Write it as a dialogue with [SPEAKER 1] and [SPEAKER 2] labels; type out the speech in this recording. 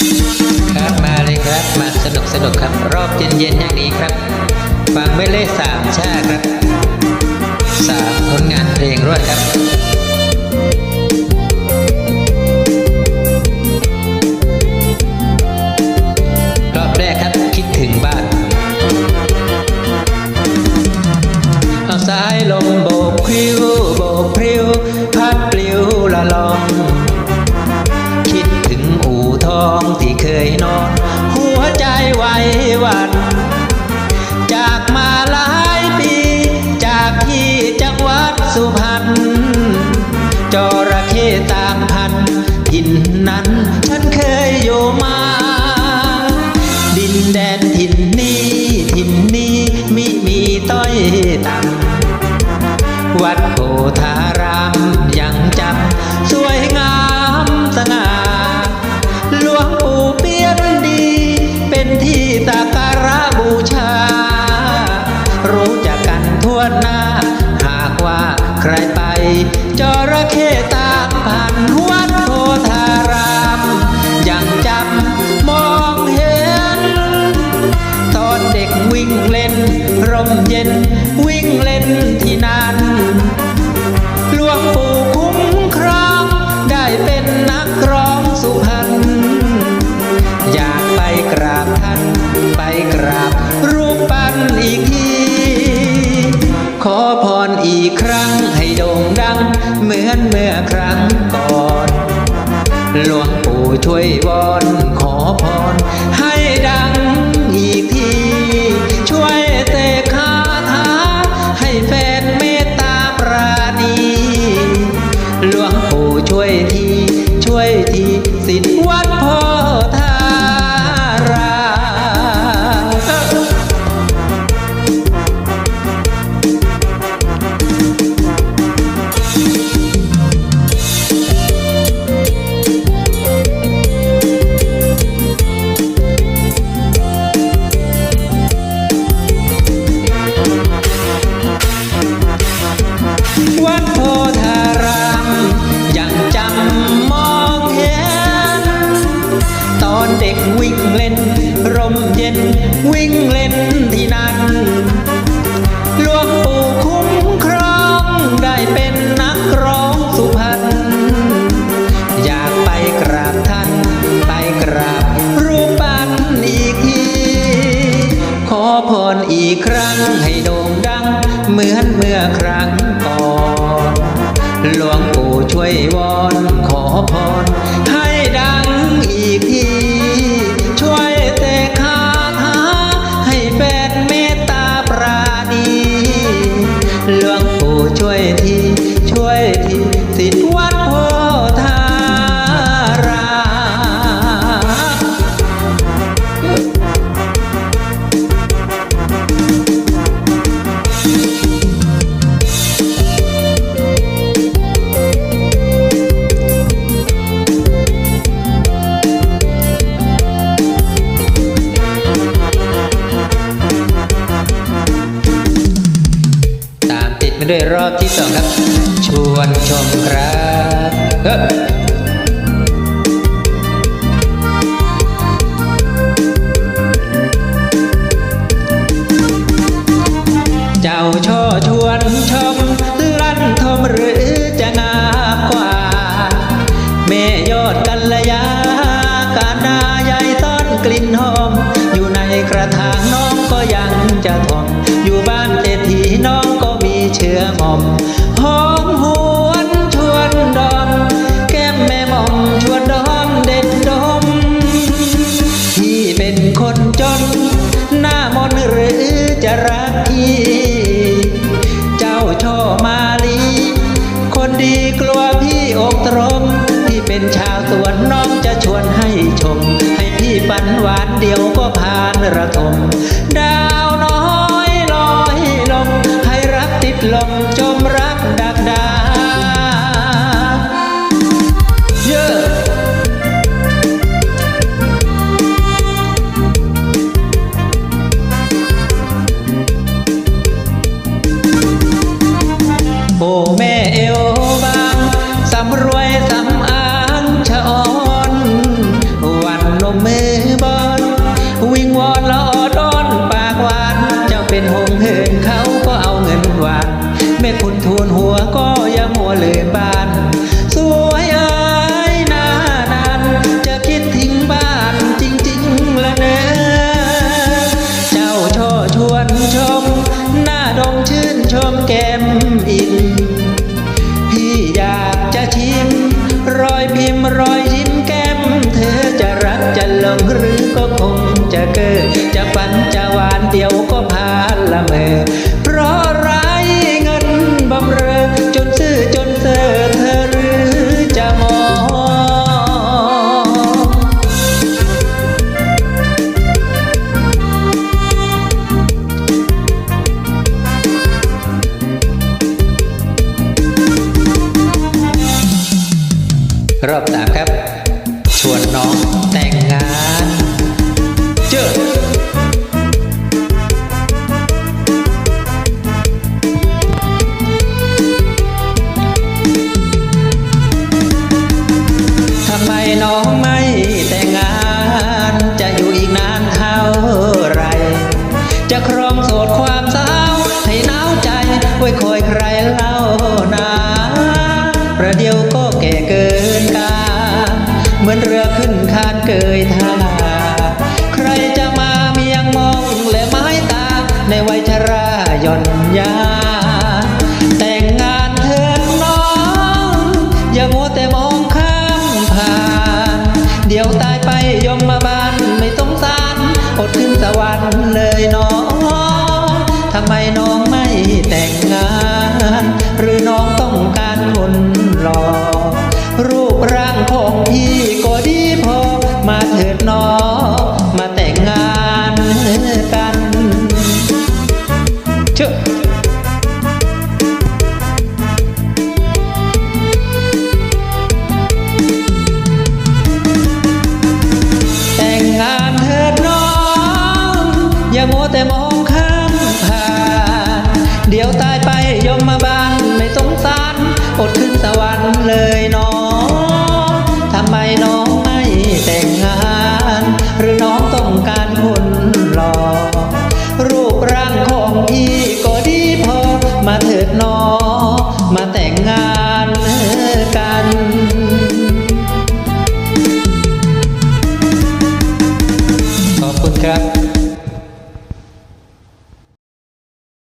[SPEAKER 1] ครับมาเลยครับ มาสนุกสนุกครับ รอบเย็นเย็นอย่างนี้ครับ ฟังไม่เล่สามชาครับสามผลงานเพลงรวดครับ กครั้งให้โด่งดัง เหมือนเมื่อครั้งก่อน หลวงปู่ช่วยวอน 为我。 ด้วยรอบที่สองครับ ชวนชมครับ ฝันหวานเดียวก็ผ่านระทมดาวน้อยลอยลมให้รักติดลมจ ก็อย่ามัวเลยบ้าน สวยอ้ยน้านั้นจะคิดทิ้งบ้านจริงๆละเนอเจ้าช่อชวนชม หน้าดงชื่นชมแก้มอิน พี่อยากจะชิม รอยพิมพ์รอยยิ้มแก้ม เธอจะรักจะหลงหรือก็คงจะเกิดจะฝันจะหวานเดียวก็พาละเมอ รอบสามครับ ชวนน้องแต่งงาน เจอทำไมน้อง dia